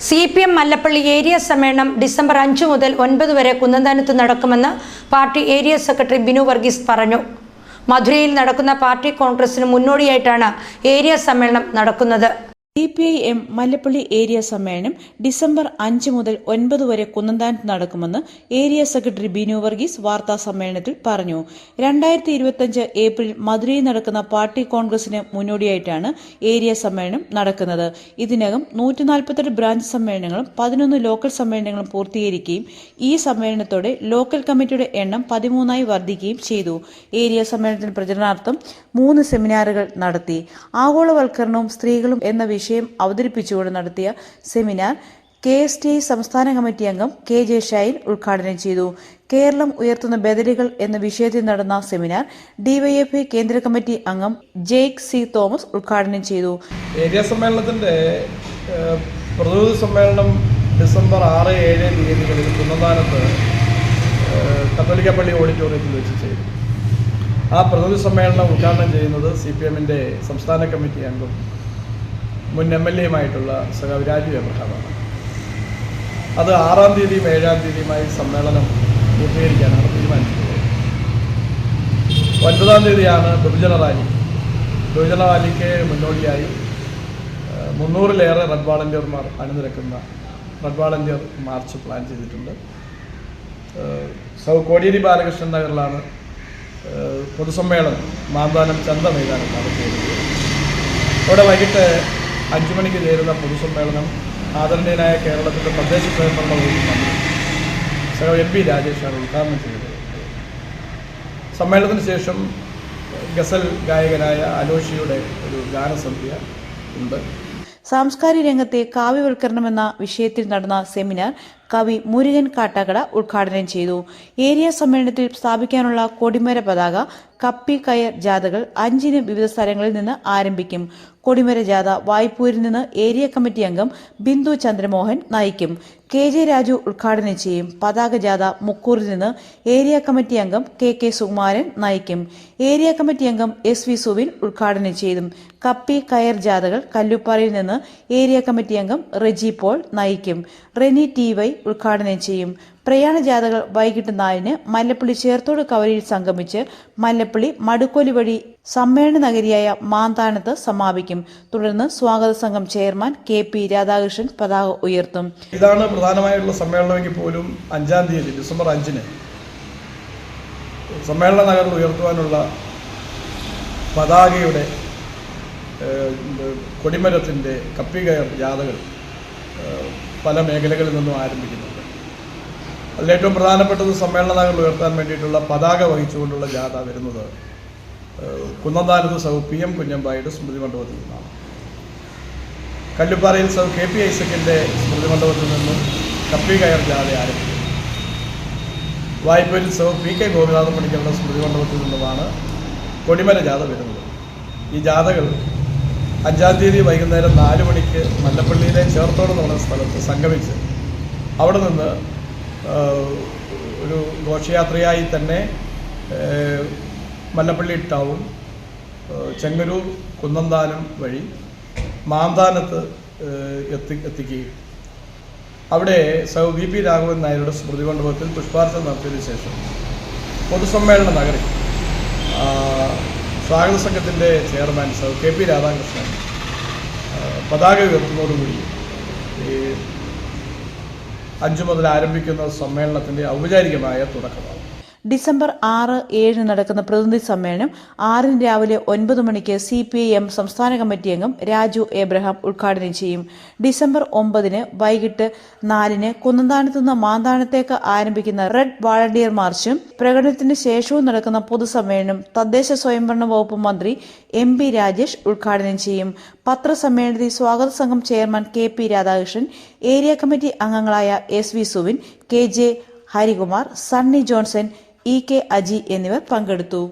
C P M Mallappally area സമ്മേളനം December അഞ്ച് മുതൽ ഒൻപത് വരെ കുന്നന്താനത്ത് നടക്കുമെന്ന് party area secretary Binu Varghese പറഞ്ഞു. മധുരയിൽ നടക്കുന്ന പാർട്ടി കോൺഗ്രസിന് മുന്നോടിയായിട്ടാണ് ഏരിയ സമ്മേളനം നടക്കുന്നത്. C P I M Mallappally area സമ്മേളനം ഡിസംബർ അഞ്ച് മുതൽ ഒൻപത് വരെ കുന്നന്താനത്ത് നടക്കുമെന്ന് ഏരിയ സെക്രട്ടറി ബിനു വർഗീസ് വാർത്താ സമ്മേളനത്തിൽ പറഞ്ഞു. രണ്ടായിരത്തി ഇരുപത്തിയഞ്ച് ഏപ്രിൽ മധുരയിൽ നടക്കുന്ന പാർട്ടി കോൺഗ്രസിന് മുന്നോടിയായിട്ടാണ് ഏരിയ സമ്മേളനം നടക്കുന്നത്. ഇതിനകം നൂറ്റി നാൽപ്പത്തെട്ട് ബ്രാഞ്ച് സമ്മേളനങ്ങളും പതിനൊന്ന് ലോക്കൽ സമ്മേളനങ്ങളും പൂർത്തീകരിക്കുകയും ഈ സമ്മേളനത്തോടെ ലോക്കൽ കമ്മിറ്റിയുടെ എണ്ണം പതിമൂന്നായി വർദ്ധിക്കുകയും ചെയ്തു. ഏരിയ സമ്മേളനത്തിന് പ്രചരണാർത്ഥം മൂന്ന് സെമിനാറുകൾ നടത്തി. ആഗോളവൽക്കരണവും സ്ത്രീകളും എന്ന വിഷയം അവതരിപ്പിച്ചുകൊണ്ട് നടത്തിയ seminar K S T I സംസ്ഥാന കമ്മിറ്റി അംഗം കെ ജെ ഷൈൻ ഉദ്ഘാടനം ചെയ്തു. കേരളം ഉയർത്തുന്ന ബദലുകൾ എന്ന വിഷയത്തിൽ നടന്ന സെമിനാർ ഡിവൈഎഫ്ഐ കേന്ദ്ര കമ്മിറ്റി അംഗം ജെയ്ക് സി തോമസ് ഉദ്ഘാടനം ചെയ്തു. ഏരിയ സമ്മേളനത്തിന്റെ പ്രതിനിധി സമ്മേളനം ഡിസംബർ ആറ് ഏഴ് തീയതികളിൽ കുന്നന്താനത്ത് കത്തോലിക്ക പള്ളി ഓഡിറ്റോറിയത്തിൽ വെച്ച് ചെയ്തു. ആ പ്രതിനിധി സമ്മേളനം ഉദ്ഘാടനം ചെയ്യുന്നത് സി പി എമ്മിന്റെ സംസ്ഥാന കമ്മിറ്റി അംഗം മുൻ എം എൽ എയുമായിട്ടുള്ള സഖാവ് രാജു എബ്രഹാമാണ്. അത് ആറാം തീയതിയും ഏഴാം തീയതിയുമായി സമ്മേളനം പൂർത്തീകരിക്കാനാണ് തീരുമാനിച്ചിട്ടുള്ളത്. ഒൻപതാം തീയതിയാണ് ബഹുജന റാലി. ബഹുജന റാലിക്ക് മുന്നോടിയായി മുന്നൂറിലേറെ റെഡ് വാളണ്ടിയർമാർ അണിനിരക്കുന്ന റെഡ് വാളണ്ടിയർ മാർച്ച് പ്ലാൻ ചെയ്തിട്ടുണ്ട്. സൗ കോടിയേരി ബാലകൃഷ്ണൻ നഗറിലാണ് പൊതുസമ്മേളനം മാന്താനം ചന്ത മൈതാനത്താണ് ചേരുന്നത് അവിടെ വൈകിട്ട് അഞ്ചു മണിക്ക് ചേരുന്ന പൊതുസമ്മേളനം ആദരണീയനായ കേരളത്തിന്റെ തദ്ദേശ സ്വയംഭരണ വകുപ്പ് മന്ത്രി സഹ എം പി രാജേഷാണ് ഉദ്ഘാടനം ചെയ്തത്. സമ്മേളനത്തിന് ശേഷം ഗസൽ ഗായകനായ അലോഷിയുടെ ഒരു ഗാനസന്ധ്യ ഉണ്ട്. സാംസ്കാരിക രംഗത്തെ കാവ്യവൽക്കരണമെന്ന വിഷയത്തിൽ നടന്ന സെമിനാർ കവി മുരുകൻ കാട്ടാക്കട ഉദ്ഘാടനം ചെയ്തു. ഏരിയ സമ്മേളനത്തിൽ സ്ഥാപിക്കാനുള്ള കൊടിമര പതാക കപ്പി കയർ ജാഥകൾ അഞ്ചിന് വിവിധ സ്ഥലങ്ങളിൽ നിന്ന് ആരംഭിക്കും. കൊടിമര ജാഥ വായ്പൂരിൽ നിന്ന് ഏരിയ കമ്മിറ്റി അംഗം ബിന്ദു ചന്ദ്രമോഹൻ നയിക്കും. കെ ജെ രാജു ഉദ്ഘാടനം ചെയ്യും. പതാക ജാഥ മുക്കൂറിൽ നിന്ന് ഏരിയ കമ്മിറ്റി അംഗം കെ കെ സുകുമാരൻ നയിക്കും. ഏരിയ കമ്മിറ്റി അംഗം എസ് വി സുവിൻ ഉദ്ഘാടനം ചെയ്തും. കപ്പി കയർ ജാഥകൾ കല്ലുപ്പാറയിൽ നിന്ന് ഏരിയ കമ്മിറ്റി അംഗം റെജി പോൾ നയിക്കും. റെനി ടി വൈ ഉദ്ഘാടനം ചെയ്യും. പ്രയാണ ജാഥകൾ വൈകിട്ട് നാലിന് മല്ലപ്പള്ളി ചേർത്തോട് കവലയിൽ സംഗമിച്ച് മല്ലപ്പള്ളി മടുക്കോലി വഴി സമ്മേളന നഗരിയായ മാന്താനത്ത് സമാപിക്കും. തുടർന്ന് സ്വാഗത സംഘം ചെയർമാൻ കെ പി രാധാകൃഷ്ണൻ പതാക ഉയർത്തും. ഇതാണ് പ്രധാനമായിട്ടുള്ള സമ്മേളനമെങ്കിൽ പോലും അഞ്ചാം തീയതി ഡിസംബർ അഞ്ചിന് സമ്മേളന നഗരം ഉയർത്തുവാനുള്ള പതാകയുടെ കൊടിമരത്തിന്റെ കപ്പികയർ ജാഥകൾ പല മേഖലകളിൽ നിന്നും ആരംഭിക്കുന്നുണ്ട്. അതിലേറ്റവും പ്രധാനപ്പെട്ടത് സമ്മേളന നഗറിൽ ഉയർത്താൻ വേണ്ടിയിട്ടുള്ള പതാക വഹിച്ചുകൊണ്ടുള്ള ജാഥ വരുന്നത് കുന്നന്താനത്ത് സൗ പി എം കുഞ്ഞമ്പായുടെ സ്മൃതി മണ്ഡപത്തിൽ നിന്നാണ്. കല്ലുപ്പാറയിൽ സൗ കെ പി ഐസക്കിന്റെ സ്മൃതി മണ്ഡപത്തിൽ നിന്നും കപ്പി കയർ ജാഥ ആരംഭിക്കും വായ്പയിൽ സൗ പി കെ ഗോപിനാഥൻ പണിക്കരുടെ സ്മൃതി മണ്ഡപത്തിൽ നിന്നുമാണ് കൊടിമല ജാഥ വരുന്നത്. ഈ ജാഥകൾ അഞ്ചാം തീയതി വൈകുന്നേരം നാല് മണിക്ക് മല്ലപ്പള്ളിയിലെ ചേർത്തോട് എന്ന് സ്ഥലത്ത് സംഗമിച്ച് അവിടെ നിന്ന് ഒരു ഘോഷയാത്രയായി തന്നെ മല്ലപ്പള്ളി ടൗൺ ചെങ്ങരൂർ കുന്നന്താനം വഴി മാന്താനത്ത് എത്തി എത്തിക്കുകയും. അവിടെ സൗ വി പി രാഘവൻ നായരുടെ സ്മൃതി മണ്ഡപത്തിൽ പുഷ്പാർച്ചന നടത്തിയതിനു ശേഷം പൊതുസമ്മേളന ആ, സ്വാഗത സംഘത്തിന്റെ chairman sir K P Radhakrishnan പതാക ഉയർത്തുന്നതോടുകൂടി ഈ അഞ്ചു മുതൽ ആരംഭിക്കുന്ന സമ്മേളനത്തിന്റെ ഔപചാരികമായ തുടക്കമാണ്. ഡിസംബർ ആറ് ഏഴിന് നടക്കുന്ന പ്രതിനിധി സമ്മേളനം ആറിന് രാവിലെ ഒൻപത് മണിക്ക് സി പി ഐ എം സംസ്ഥാന കമ്മിറ്റി അംഗം രാജു എബ്രഹാം ഉദ്ഘാടനം ചെയ്യും. ഡിസംബർ ഒമ്പതിന് വൈകിട്ട് നാലിന് കുന്നന്താനത്ത് നിന്ന് മാന്താനത്തേക്ക് ആരംഭിക്കുന്ന റെഡ് വാളണ്ടിയർ മാർച്ചും പ്രകടനത്തിന് ശേഷവും നടക്കുന്ന പൊതുസമ്മേളനം തദ്ദേശ സ്വയംഭരണ വകുപ്പ് മന്ത്രി എം പി രാജേഷ് ഉദ്ഘാടനം ചെയ്യും. പത്രസമ്മേളനത്തിൽ സ്വാഗത സംഘം chairman K P Radhakrishnan area committee അംഗങ്ങളായ S V Suvin K J Harikumar Sunny Johnson E K Aji എന്നിവർ പങ്കെടുത്തു